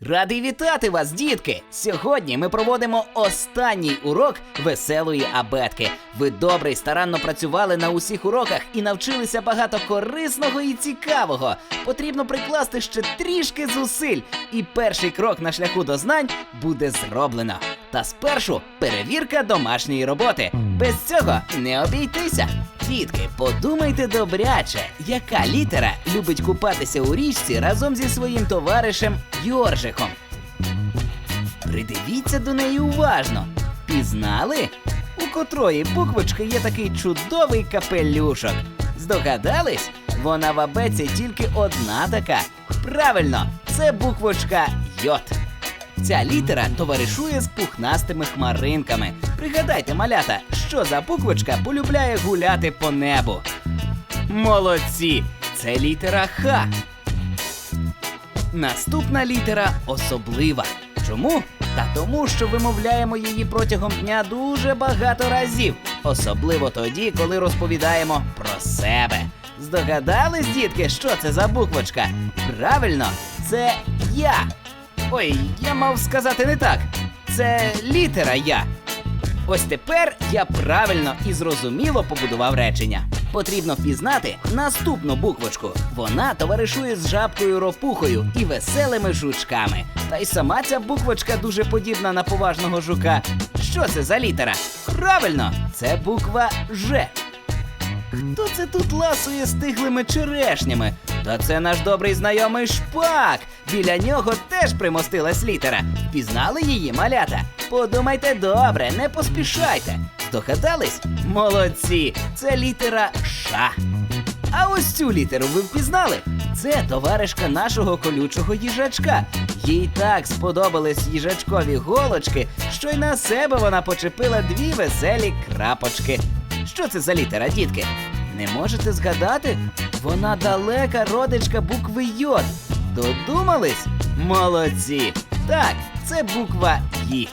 Радий вітати вас, дітки! Сьогодні ми проводимо останній урок веселої абетки. Ви добре й старанно працювали на усіх уроках і навчилися багато корисного і цікавого. Потрібно прикласти ще трішки зусиль, і перший крок на шляху до знань буде зроблено. Та спершу перевірка домашньої роботи. Без цього не обійтися. Дітки, подумайте добряче, яка літера любить купатися у річці разом зі своїм товаришем Йоржиком. Придивіться до неї уважно. Пізнали? У котрої буквочки є такий чудовий капелюшок. Здогадались? Вона в абеці тільки одна така. Правильно, це буквочка Йот. Ця літера товаришує з пухнастими хмаринками. Пригадайте, малята, що за буквочка полюбляє гуляти по небу. Молодці! Це літера Х. Наступна літера особлива. Чому? Та тому, що вимовляємо її протягом дня дуже багато разів, особливо тоді, коли розповідаємо про себе. Здогадались, дітки, що це за буквочка? Правильно, це я. Ой, я мав сказати не так. Це літера я. Ось тепер я правильно і зрозуміло побудував речення. Потрібно впізнати наступну буквочку. Вона товаришує з жабкою ропухою і веселими жучками. Та й сама ця буквочка дуже подібна на поважного жука. Що це за літера? Правильно, це буква Ж. Хто це тут ласує стиглими черешнями? Та це наш добрий знайомий шпак. Біля нього теж примостилась літера. Впізнали її, малята? Подумайте добре, не поспішайте. Здогадались? Молодці! Це літера Ш. А ось цю літеру ви впізнали? Це товаришка нашого колючого їжачка. Їй так сподобались їжачкові голочки, що й на себе вона почепила дві веселі крапочки. Що це за літера, дітки? Не можете згадати? Вона далека родичка букви Йод. Додумались? Молодці! Так, це буква Ї.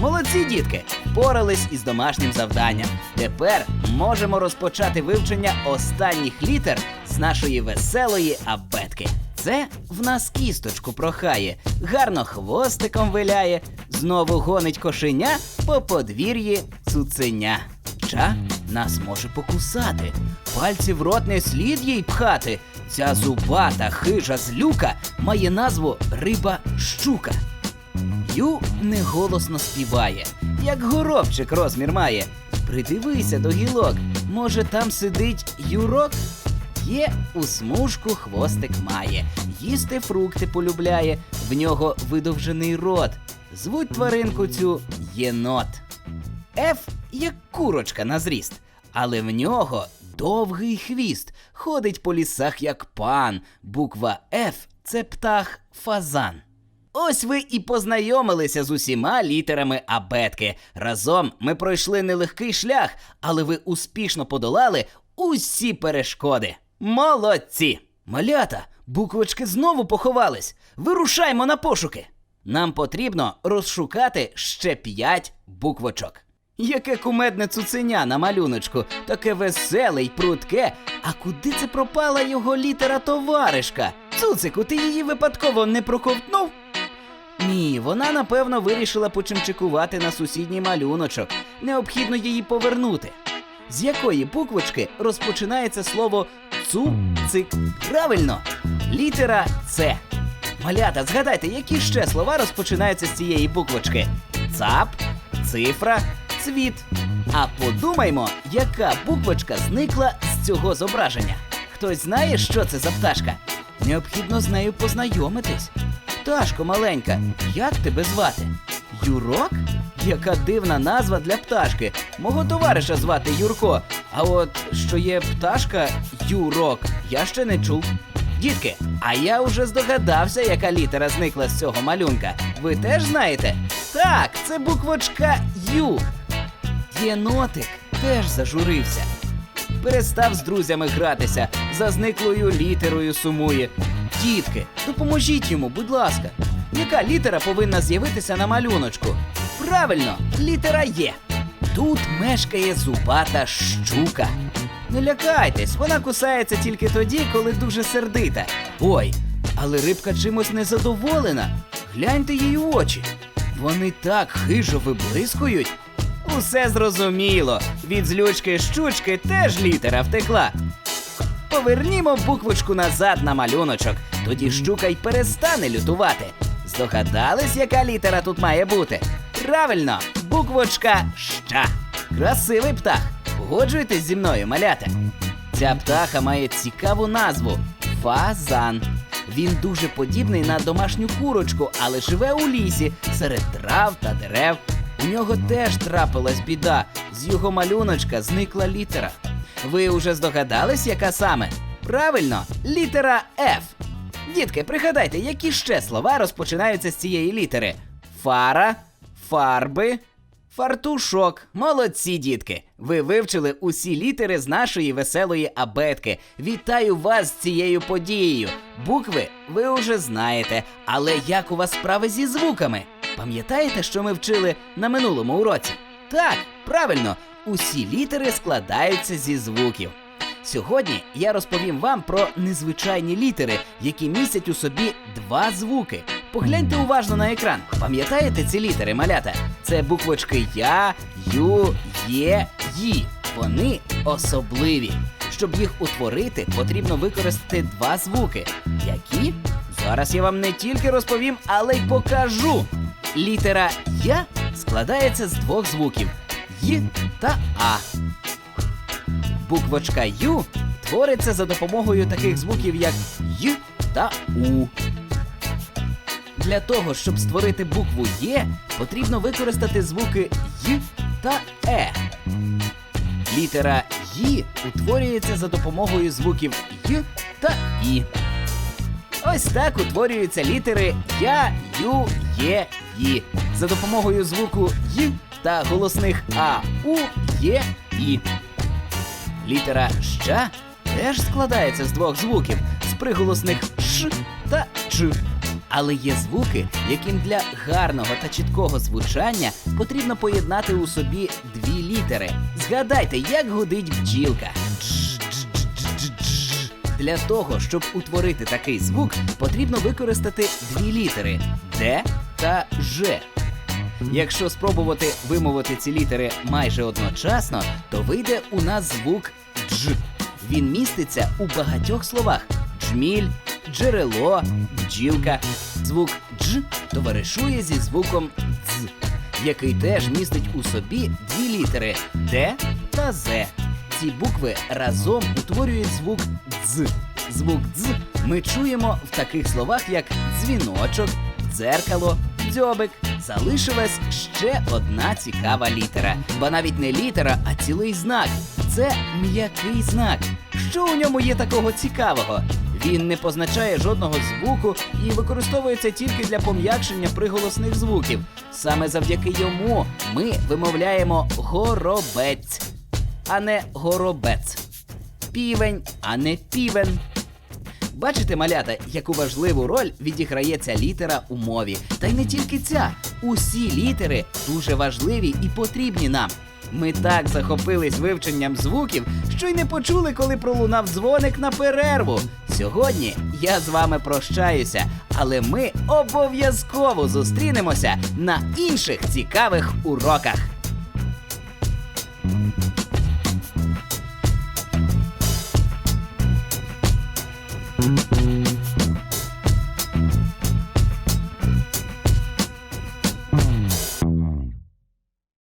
Молодці, дітки, впорались із домашнім завданням. Тепер можемо розпочати вивчення останніх літер з нашої веселої абетки. Це в нас кісточку прохає, гарно хвостиком виляє, знову гонить кошеня по подвір'ї цуценя. Ча нас може покусати, пальці в рот не слід їй пхати. Ця зубата хижа злюка має назву риба щука. Ю неголосно співає, як горобчик розмір має. Придивися до гілок, може там сидить юрок? Є у смужку хвостик має, їсти фрукти полюбляє, в нього видовжений рот. Звуть тваринку цю єнот. Ф як курочка на зріст, але в нього довгий хвіст, ходить по лісах як пан. Буква Ф це птах фазан. Ось ви і познайомилися з усіма літерами абетки. Разом ми пройшли нелегкий шлях, але ви успішно подолали усі перешкоди. Молодці! Малята, буквочки знову поховались. Вирушаймо на пошуки. Нам потрібно розшукати ще п'ять буквочок. Яке кумедне цуценя на малюночку, таке веселе й прудке. А куди це пропала його літера товаришка? Цуцику, ти її випадково не проковтнув? Ні, вона напевно вирішила почимчикувати на сусідній малюночок. Необхідно її повернути. З якої буквочки розпочинається слово цуцик? Правильно, літера С. Малята, згадайте, які ще слова розпочинаються з цієї буквочки: цап, цифра, цвіт. А подумаймо, яка буквочка зникла з цього зображення. Хтось знає, що це за пташка? Необхідно з нею познайомитись. Пташко маленька, як тебе звати? Юрок? Яка дивна назва для пташки. Мого товариша звати Юрко. А от що є пташка Юрок, я ще не чув. Дітки, а я вже здогадався, яка літера зникла з цього малюнка. Ви теж знаєте? Так, це буквочка Ю. Єнотик теж зажурився. Перестав з друзями гратися, за зниклою літерою сумує. Дітки, допоможіть йому, будь ласка. Яка літера повинна з'явитися на малюночку? Правильно, літера Є. Тут мешкає зубата щука. Не лякайтесь, вона кусається тільки тоді, коли дуже сердита. Ой, але рибка чимось незадоволена. Гляньте її очі. Вони так хижо виблискують. Усе зрозуміло. Від злючки щучки теж літера втекла. Повернімо буквочку назад на малюночок, тоді щука й перестане лютувати. Здогадались, яка літера тут має бути? Правильно, буквочка ща. Красивий птах. Погоджуєтесь зі мною, малята? Ця птаха має цікаву назву фазан. Він дуже подібний на домашню курочку, але живе у лісі серед трав та дерев. У нього теж трапилась біда. З його малюночка зникла літера. Ви уже здогадались, яка саме? Правильно, літера F. Дітки, пригадайте, які ще слова розпочинаються з цієї літери: фара, фарби, фартушок. Молодці, дітки! Ви вивчили усі літери з нашої веселої абетки. Вітаю вас з цією подією. Букви ви уже знаєте, але як у вас справи зі звуками? Пам'ятаєте, що ми вчили на минулому уроці? Так, правильно, усі літери складаються зі звуків. Сьогодні я розповім вам про незвичайні літери, які містять у собі два звуки. Погляньте уважно на екран. Пам'ятаєте ці літери, малята? Це буквочки Я, Ю, Є, Ї. Вони особливі. Щоб їх утворити, потрібно використати два звуки. Які? Зараз я вам не тільки розповім, але й покажу. Літера Я складається з двох звуків Й та А. Буквочка Ю твориться за допомогою таких звуків, як Й та У. Для того, щоб створити букву Є, потрібно використати звуки Й та Е. Літера Ї утворюється за допомогою звуків Й та І. Ось так утворюються літери Я, Ю, Є, Ї. За допомогою звуку Й та голосних А, У, Є, І. Літера ща теж складається з двох звуків з приголосних Ш та Ч. Але є звуки, яким для гарного та чіткого звучання потрібно поєднати у собі дві літери. Згадайте, як гудить бджілка. Для того, щоб утворити такий звук, потрібно використати дві літери Д та Ж. Якщо спробувати вимовити ці літери майже одночасно, то вийде у нас звук дж. Він міститься у багатьох словах: джміль, джерело, бджілка. Звук дж товаришує зі звуком дз, який теж містить у собі дві літери Д та З. Ці букви разом утворюють звук дз. Звук дз ми чуємо в таких словах, як дзвіночок, дзеркало, дзьобик. Залишилась ще одна цікава літера. Бо навіть не літера, а цілий знак. Це м'який знак. Що у ньому є такого цікавого? Він не позначає жодного звуку і використовується тільки для пом'якшення приголосних звуків. Саме завдяки йому ми вимовляємо горобець, а не горобець. Півень, а не півен. Бачите, малята, яку важливу роль відіграє ця літера у мові. Та й не тільки ця. Усі літери дуже важливі і потрібні нам. Ми так захопились вивченням звуків, що й не почули, коли пролунав дзвоник на перерву. Сьогодні я з вами прощаюся, але ми обов'язково зустрінемося на інших цікавих уроках. Mm-hmm.